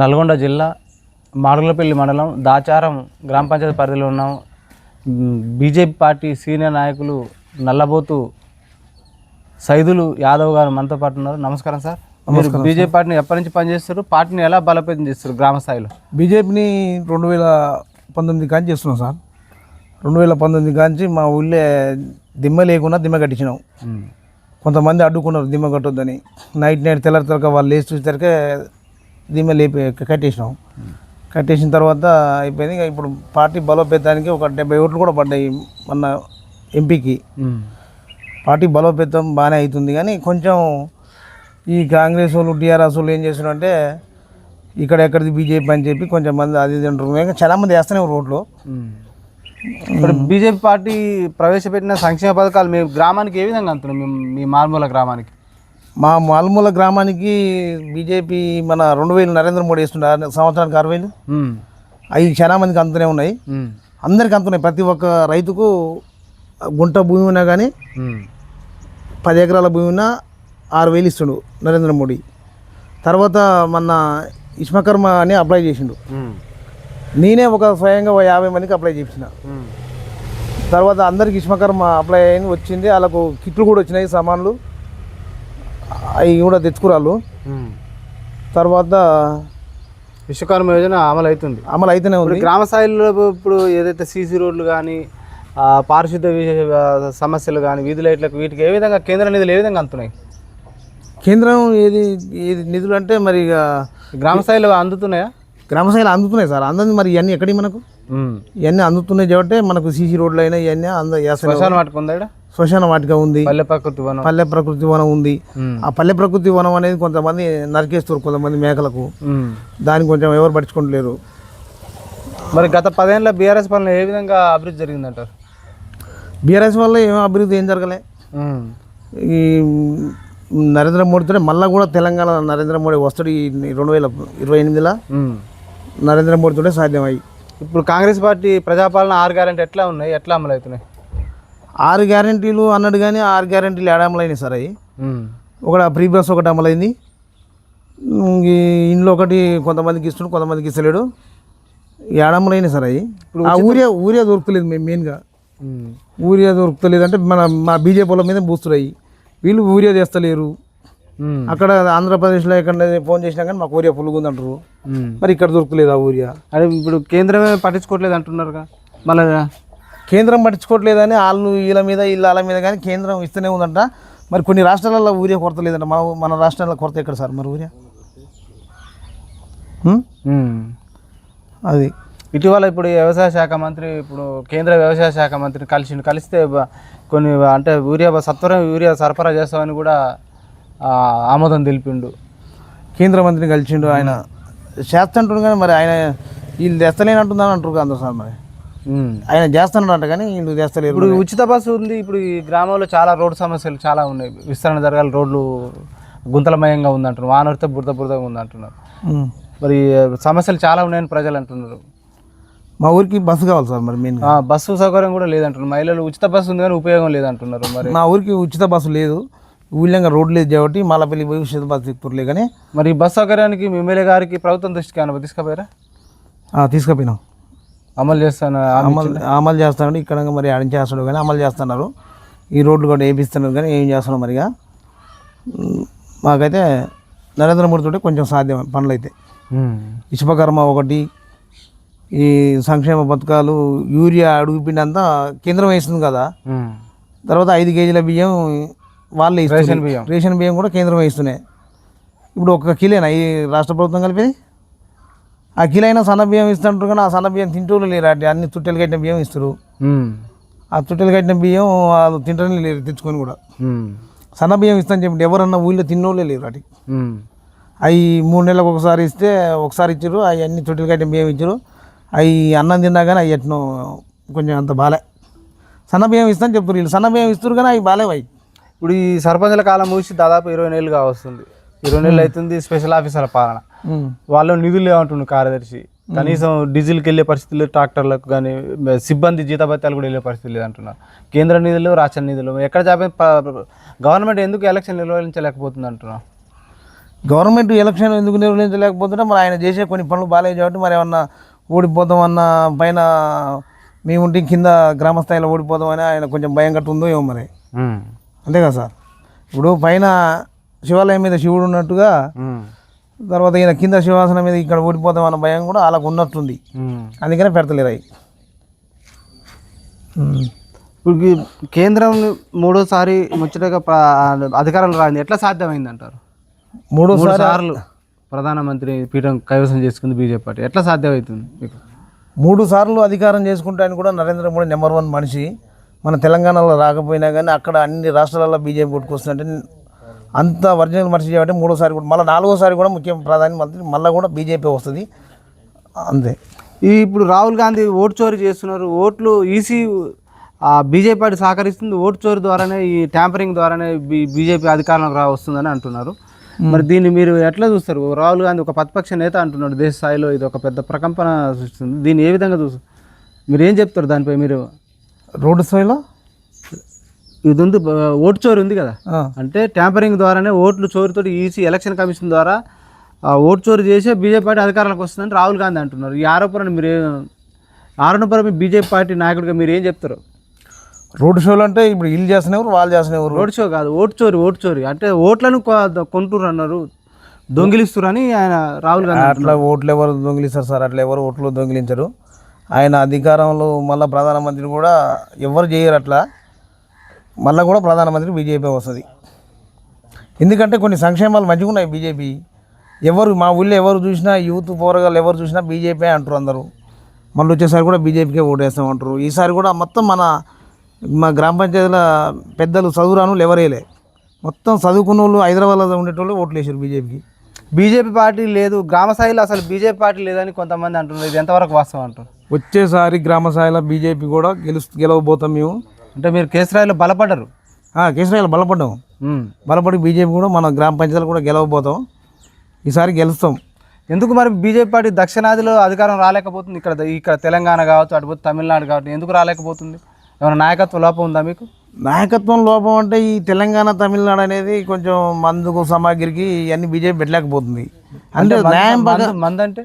నల్గొండ జిల్లా మాడుగులపల్లి మండలం దాచారం గ్రామ పంచాయతీ పరిధిలో ఉన్నాం బీజేపీ పార్టీ సీనియర్ నాయకులు నల్లబోతు సైదులు యాదవ్ గారు మనతో పాటు ఉన్నారు. నమస్కారం సార్. మీరు బీజేపీ పార్టీని ఎప్పటి నుంచి పనిచేస్తారు? పార్టీని ఎలా బలోపేతం చేస్తారు గ్రామ స్థాయిలో? బీజేపీని రెండు వేల పంతొమ్మిది కాంచి చేస్తున్నాం సార్. రెండు వేల పంతొమ్మిది కాంచి మా ఊళ్ళో దిమ్మ లేకుండా దిమ్మ కట్టించినాం. కొంతమంది అడ్డుకున్నారు దిమ్మ కట్టొద్దని. నైట్ నైట్ తెల్లారి తరక వాళ్ళు లేచి చూసేసరికి దిమ్మ లేపి కట్టేసినాం. కట్టేసిన తర్వాత అయిపోయింది. ఇక ఇప్పుడు పార్టీ బలోపేతానికి ఒక డెబ్బై ఓట్లు కూడా పడ్డాయి మొన్న ఎంపీకి. పార్టీ బలోపేతం బాగానే అవుతుంది కానీ కొంచెం ఈ కాంగ్రెస్ వాళ్ళు టీఆర్ఎస్ వాళ్ళు ఏం చేస్తున్నారంటే ఇక్కడ ఎక్కడిది బీజేపీ అని చెప్పి కొంచెం మంది అది ఇది అంటారు ఇంకా చాలా మంది వేస్తూనే ఉన్నారు రోడ్లు. ఇప్పుడు బీజేపీ పార్టీ ప్రవేశపెట్టిన సంక్షేమ పథకాలు మీ గ్రామానికి ఏ విధంగా అందుతున్నాయి మీ మీ మారుమూల గ్రామానికి. మా మాల్మూల గ్రామానికి బీజేపీ మన రెండు వేలు నరేంద్ర మోడీ వేస్తుండే సంవత్సరానికి ఆరు వేలు. అవి చాలా మందికి అందుతూనే ఉన్నాయి. అందరికి అందుతున్నాయి. ప్రతి ఒక్క రైతుకు గుంట భూమి ఉన్నా కానీ పది ఎకరాల భూమి ఉన్నా ఆరు వేలు ఇస్తుండు నరేంద్ర మోడీ. తర్వాత మన ఇష్మకర్మ అని అప్లై చేసిండు. నేనే ఒక స్వయంగా యాభై మందికి అప్లై చేసిన. తర్వాత అందరికి విశ్వకర్మ అప్లై అయింది వచ్చింది. వాళ్ళకు కిట్లు కూడా వచ్చినాయి సామాన్లు. అవి కూడా తెచ్చుకురాళ్ళు. తర్వాత విశ్వకర్మ యోజన అమలు అవుతుంది. అమలు అయితేనే ఉంది. గ్రామ స్థాయిలో ఇప్పుడు ఏదైతే సీసీ రోడ్లు కానీ పారిశుద్ధ వి- ఆ, సమస్యలు కానీ వీధి లైట్లకు వీటికి ఏ విధంగా కేంద్ర నిధులు ఏ విధంగా అందుతున్నాయి? కేంద్రం ఏది ఏది నిధులు అంటే మరి ఇక గ్రామ స్థాయిలో అందుతున్నాయా? గ్రామ స్థాయిలో అందుతున్నాయి సార్. అందని మరి ఇవన్నీ ఎక్కడి మనకు? ఇవన్నీ అందుతున్నాయి కాబట్టి మనకు సీసీ రోడ్లు అయినా ఇవన్నీ అంద. శ్మశాన ఈడ? శ్మశాన వాటిక ఉంది. పల్లె ప్రకృతి వనం. పల్లె ప్రకృతి వనం ఉంది. ఆ పల్లె ప్రకృతి వనం అనేది కొంతమంది నరికేస్తారు కొంతమంది మేకలకు. దానికి కొంచెం ఎవరు పట్టించుకుంటలేరు మరి గత పదేళ్ళ బీఆర్ఎస్ పాలన ఏ విధంగా అభివృద్ధి జరిగిందంటారు బీఆర్ఎస్ వల్ల ఏం అభివృద్ధి ఏం జరగలే. ఈ నరేంద్ర మోడీతో మళ్ళీ కూడా తెలంగాణ నరేంద్ర మోడీ వస్తాడు ఈ రెండు వేల ఇరవై ఎనిమిదిలో. నరేంద్ర మోడీతోనే సాధ్యమయ్యి. ఇప్పుడు కాంగ్రెస్ పార్టీ ప్రజాపాలన ఆరు గ్యారెంటీ ఎట్లా ఉన్నాయి? ఎట్లా అమలు అవుతున్నాయి ఆరు గ్యారంటీలు అన్నాడు కానీ ఆరు గ్యారంటీలు ఏడు అమలైనాయి సార్ అవి. ఒకటి ప్రీ బస్ ఒకటి అమలైంది. ఇంట్లో ఒకటి కొంతమందికి ఇస్తుండు కొంతమందికి ఇస్తలేడు. ఏడమలైనాయి సార్ అవి ఆ ఊరియా ఊరియా దొరుకుతలేదు మేము మెయిన్గా. ఊరియా దొరుకుతలేదు అంటే మన మా బీజేపీ వాళ్ళ మీద బూస్తున్నాయి వీళ్ళు ఊరియా చేస్తలేరు. అక్కడ ఆంధ్రప్రదేశ్లో ఎక్కడ ఫోన్ చేసినా కానీ మాకు ఊరియా పులుగు ఉంది అంటారు. మరి ఇక్కడ దొరకలేదు ఆ ఊరియా. అదే ఇప్పుడు కేంద్రమే పట్టించుకోవట్లేదు అంటున్నారుగా. మళ్ళీ కేంద్రం పట్టించుకోవట్లేదని వాళ్ళు వీళ్ళ మీద వీళ్ళ మీద కానీ కేంద్రం ఇస్తూనే ఉందంట. మరి కొన్ని రాష్ట్రాలలో ఊరియా కొరత లేదంట. మన మన రాష్ట్రాల్లో కొరత ఎక్కడ సార్? మరి ఊరియా? అది. ఇటీవల ఇప్పుడు వ్యవసాయ శాఖ మంత్రి ఇప్పుడు కేంద్ర వ్యవసాయ శాఖ మంత్రిని కలిసిండు. కలిస్తే కొన్ని అంటే యూరియా సత్వరం యూరియా సరఫరా చేస్తామని కూడా ఆమోదం తెలిపిండు. కేంద్ర మంత్రిని కలిసిండు ఆయన. చేస్తుంటాడు కానీ మరి ఆయన వీళ్ళు తెస్తలేనంటుందని అంటారు అందరు సార్ మరి. ఆయన చేస్తున్నాడంట కానీ వీళ్ళు చేస్తలేరు ఇప్పుడు ఉచిత బస్సు ఉంది ఇప్పుడు ఈ గ్రామంలో చాలా రోడ్డు సమస్యలు చాలా ఉన్నాయి. విస్తరణ జరగాలి రోడ్లు గుంతలమయంగా ఉందంటున్నారు వానరితో బురద బురదగా ఉందంటున్నారు. మరి సమస్యలు చాలా ఉన్నాయని ప్రజలు అంటున్నారు. మా ఊరికి బస్సు కావాలి సార్ మరి మెయిన్ బస్సు సౌకర్యం కూడా లేదంటున్నారు. మహిళలు ఉచిత బస్సు ఉంది కానీ ఉపయోగం లేదంటున్నారు మరి. మా ఊరికి ఉచిత బస్సు లేదు. ఊళ్ళంగా రోడ్డు లేదు కాబట్టి మళ్ళీ పోయి ఉచిత బస్సు ఎక్కుతుర్లే కానీ మరి ఈ బస్ సౌకర్యానికి మీ ఎమ్మెల్యే గారికి ప్రభుత్వం దృష్టికి ఏమైనా తీసుకుపోయారా? తీసుకుపోయినాం. అమలు చేస్తాను అమలు అమలు చేస్తాడు ఇక్కడ మరి ఆడ చేస్తాడు కానీ అమలు చేస్తున్నారు. ఈ రోడ్లు కూడా వేపిస్తున్నారు కానీ ఏం చేస్తున్నాం మరిగా? మాకైతే నరేంద్ర మోడీ తోటి కొంచెం సాధ్యం పనులు అయితే విశ్వకర్మ ఒకటి ఈ సంక్షేమ పథకాలు యూరియా అడుగుపిండి అంతా కేంద్రం వేస్తుంది కదా. తర్వాత ఐదు కేజీల బియ్యం వాళ్ళే. రేషన్ బియ్యం. రేషన్ బియ్యం కూడా కేంద్రం వేస్తున్నాయి. ఇప్పుడు ఒక కిలోనా ఈ రాష్ట్ర ప్రభుత్వం కలిపి ఆ కిలో అయినా సన్న బియ్యం ఇస్తుంటారు కానీ ఆ సన్న బియ్యం తింటూ లేరు అటు అన్ని తుట్టెలు కట్టిన బియ్యం ఇస్తారు. ఆ తుట్టెలు కట్టిన బియ్యం వాళ్ళు తింటూనే లేరు తెచ్చుకొని కూడా. సన్న బియ్యం ఇస్తాను చెప్పి ఎవరన్నా ఊళ్ళో తిన్నోళ్ళే లేరు వాటికి అవి మూడు నెలలకు ఒకసారి ఇస్తే ఒకసారి ఇచ్చారు అవి అన్ని తొట్టిలు కట్టిన బియ్యం ఇచ్చారు. అవి అన్నం తిన్నా కానీ అవి ఎట్నో కొంచెం అంత బాలే. సన్న బియ్యం ఇస్తాను చెప్తారు వీళ్ళు. సన్న బియ్యం ఇస్తారు కానీ అవి బాలేవు అవి. ఇప్పుడు ఈ సర్పంచుల కాలం ముగిసి దాదాపు ఇరవై నెలలు కావస్తుంది ఇరవై నెలలు అవుతుంది స్పెషల్ ఆఫీసర్ల పాలన. వాళ్ళు నిధులు ఏమంటుండ్రు కార్యదర్శి. కనీసం డీజిల్కి వెళ్ళే పరిస్థితి లేదు ట్రాక్టర్లకు కానీ సిబ్బంది జీతభత్యాలు కూడా వెళ్ళే పరిస్థితి లేదు అంటున్నారు కేంద్ర నిధులు రాష్ట్ర నిధులు ఎక్కడ జాబ్ గవర్నమెంట్ ఎందుకు ఎలక్షన్ నిర్వహించలేకపోతుంది అంటున్నారు గవర్నమెంట్ ఎలక్షన్ ఎందుకు నిర్వహించలేకపోతుంటే మరి ఆయన చేసే కొన్ని పనులు బాగాలేదు కాబట్టి మరి ఏమన్నా ఓడిపోతామన్న పైన మేము ఉంటే కింద గ్రామ స్థాయిలో ఓడిపోతామని ఆయన కొంచెం భయం గట్టు ఉందో ఏమో మరి. అంతే కదా సార్. ఇప్పుడు పైన శివాలయం మీద శివుడు ఉన్నట్టుగా. తర్వాత ఈయన కింద శివాసనం మీద ఇక్కడ ఓడిపోతామన్న భయం కూడా వాళ్ళకు ఉన్నట్టుంది. అందుకనే పెడతలేరు అవి. ఇప్పుడు కేంద్రం మూడోసారి ముచ్చటగా అధికారంలో రాయింది ఎట్లా సాధ్యమైంది అంటారు మూడు సార్లు ప్రధానమంత్రి పీఠం కైవసం చేసుకుంది బీజేపీ పార్టీ. ఎట్లా సాధ్యమవుతుంది మీకు? మూడు సార్లు అధికారం చేసుకుంటానికి కూడా నరేంద్ర మోడీ నెంబర్ వన్ మనిషి. మన తెలంగాణలో రాకపోయినా కానీ అక్కడ అన్ని రాష్ట్రాలలో బీజేపీ కొట్టుకొస్తుందంటే అంత ఒరిజినల్ మనిషి కాబట్టి మూడోసారి కూడా మళ్ళీ నాలుగోసారి కూడా ముఖ్య ప్రధానమంత్రి మళ్ళీ కూడా బీజేపీ వస్తుంది. అంతే. ఈ ఇప్పుడు రాహుల్ గాంధీ ఓటు చోరీ చేస్తున్నారు. ఓట్లు ఈసీ బీజేపీ పార్టీ సహకరిస్తుంది. ఓటు చోరీ ద్వారానే ఈ ట్యాంపరింగ్ ద్వారానే బీజేపీ అధికారంలోకి రా వస్తుందని అంటున్నారు. మరి దీన్ని మీరు ఎట్లా చూస్తారు? రాహుల్ గాంధీ ఒక ప్రతిపక్ష నేత అంటున్నాడు దేశ స్థాయిలో ఇది ఒక పెద్ద ప్రకంపన సృష్టిస్తుంది. దీన్ని ఏ విధంగా చూస్తారు? మీరు ఏం చెప్తారు దానిపై మీరు? రోడ్డు స్థాయిలో? ఇది ఉంది ఓటు చోరీ ఉంది కదా. అంటే ట్యాంపరింగ్ ద్వారానే ఓట్లు చోరీతో ఈసీ ఎలక్షన్ కమిషన్ ద్వారా ఓటు చోరీ చేసే బీజేపీ పార్టీ అధికారంలోకి వస్తుందని రాహుల్ గాంధీ అంటున్నారు. ఈ ఆరోపణను మీరు ఏ- ఆరోపణ బీజేపీ పార్టీ నాయకుడిగా మీరు ఏం చెప్తారు? రోడ్డు షోలు అంటే ఇప్పుడు వీళ్ళు చేస్తున్నవారు వాళ్ళు చేస్తున్నవారు? రోడ్ షో కాదు ఓటు చోరీ ఓటు చోరీ. అంటే ఓట్లను కొంటున్నారు అన్నారు దొంగిలిస్తున్నారు అని ఆయన రాహుల్ గాంధీ అట్లా ఓట్లు ఎవరు దొంగిలిస్తారు సార్? అట్లా ఎవరు ఓట్లు దొంగిలించరు. ఆయన అధికారంలో మళ్ళీ ప్రధానమంత్రి కూడా ఎవరు చేయరు అట్లా? మళ్ళీ కూడా ప్రధానమంత్రి బీజేపీ వస్తుంది. ఎందుకంటే కొన్ని సంక్షేమాలు మంచిగా ఉన్నాయి బీజేపీ. ఎవరు మా ఊళ్ళో ఎవరు చూసినా యూత్ పోరగాళ్ళు ఎవరు చూసినా బీజేపీ అంటారు అందరూ. మళ్ళీ వచ్చేసారి కూడా బీజేపీకే ఓటేస్తామంటారు ఈసారి కూడా మొత్తం మన మా గ్రామ పంచాయతీల పెద్దలు చదువురాను ఎవరేలే మొత్తం చదువుకున్న వాళ్ళు హైదరాబాద్లో ఉండేటోళ్ళు ఓట్లు వేసారు బీజేపీకి. బీజేపీ పార్టీ లేదు గ్రామ స్థాయిలో అసలు బీజేపీ పార్టీ లేదని కొంతమంది అంటున్నారు. ఇది ఎంతవరకు వాస్తవం అంటారు? వచ్చేసారి గ్రామ స్థాయిలో బీజేపీ కూడా గెలు గెలవబోతాం మేము. అంటే మీరు కేసరాయిలో బలపడ్డారు? కేసీఆర్ బలపడ్డాం. బలపడి బీజేపీ కూడా మన గ్రామ పంచాయతీలు కూడా గెలవబోతాం. ఈసారి గెలుస్తాం. ఎందుకు మరి బీజేపీ పార్టీ దక్షిణాదిలో అధికారం రాలేకపోతుంది? ఇక్కడ ఇక్కడ తెలంగాణ కావచ్చు అటుపోతే తమిళనాడు కావచ్చు ఎందుకు రాలేకపోతుంది? ఏమైనా నాయకత్వ లోపం ఉందా మీకు? నాయకత్వం లోపం అంటే ఈ తెలంగాణ తమిళనాడు అనేది కొంచెం మందుకు సామాగ్రికి ఇవన్నీ బీజేపీ పెట్టలేకపోతుంది. అంటే న్యాయం మందంటే?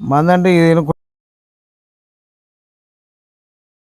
మందంటే ఏదైనా